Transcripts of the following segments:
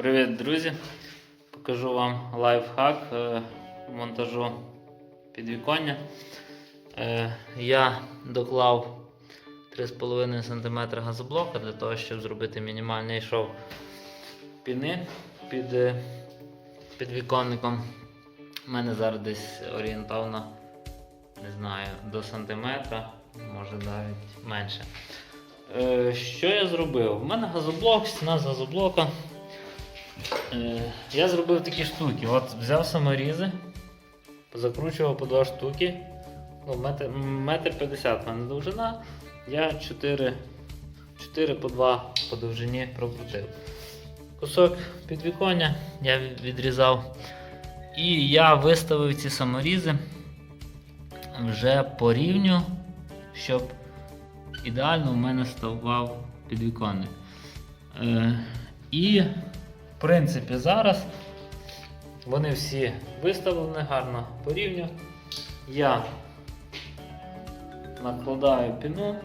Привіт, друзі! Покажу вам лайфхак е, монтажу підвіконня. Е, Я доклав 3,5 см газоблока для того, щоб зробити мінімальний шов піни під е, підвіконником. У мене зараз десь орієнтовно, не знаю, до сантиметра, може навіть менше. Що я зробив? У мене газоблок, стіна з газоблока. Е, Я зробив такі штуки. От взяв саморізи, закручував по два штуки. Ну, метр, метр 50 в мене довжина. Я 4, 4 по 2 по довжині прокрутив. Кусок підвіконня я відрізав. І я виставив ці саморізи вже по рівню, щоб ідеально в мене ставав підвіконник. Е, і, в принципі, зараз вони всі виставлені гарно по рівню. Я накладаю піну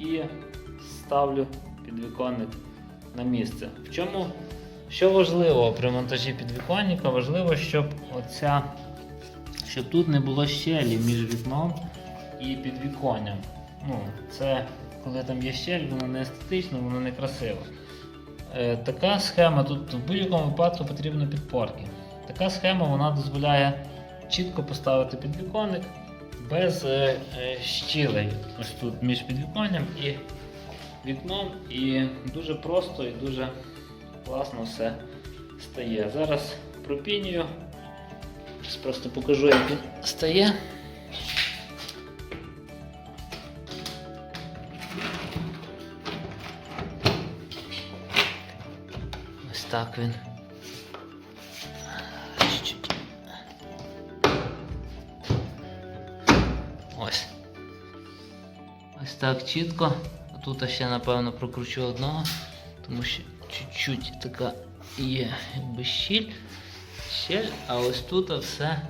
і ставлю підвіконник на місце. В чому, що важливо при монтажі підвіконника, важливо, щоб оця, щоб тут не було щелі між вікном і підвіконням. Ну, це коли там є щель, воно не естетично, воно не красиво. Е, така схема тут в будь-якому випадку потрібно підпорки. Така схема вона дозволяє чітко поставити підвіконник без е, е, щілей ось тут між підвіконням і вікном. І дуже просто і дуже класно все стає. Зараз пропінюю. Зараз просто покажу, як він стає. Так він. Ось. Ось так чітко. Тут ще напевно прокручу одного, тому що чуть-чуть така є якби щіль. Щель, а ось тут все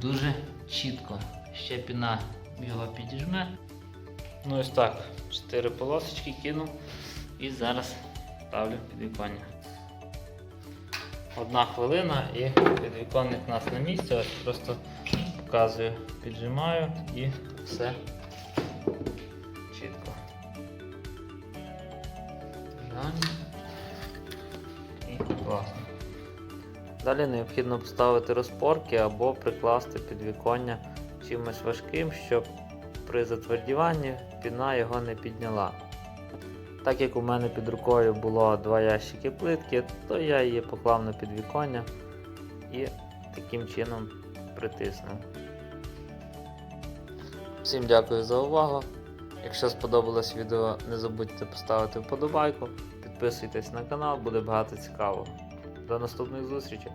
дуже чітко. Ще піна його підіжме. Ну ось так. Чотири полосочки кинув і зараз ставлю підвіконня. Одна хвилина і підвіконник у нас на місці. Ось просто показую, піджимаю і все чітко. І класно. Далі необхідно поставити розпорки або прикласти підвіконня чимось важким, щоб при затвердіванні піна його не підняла. Так як у мене під рукою було два ящики плитки, то я її поклав на підвіконня і таким чином притиснув. Всім дякую за увагу. Якщо сподобалось відео, не забудьте поставити вподобайку, підписуйтесь на канал, буде багато цікавого. До наступних зустрічей!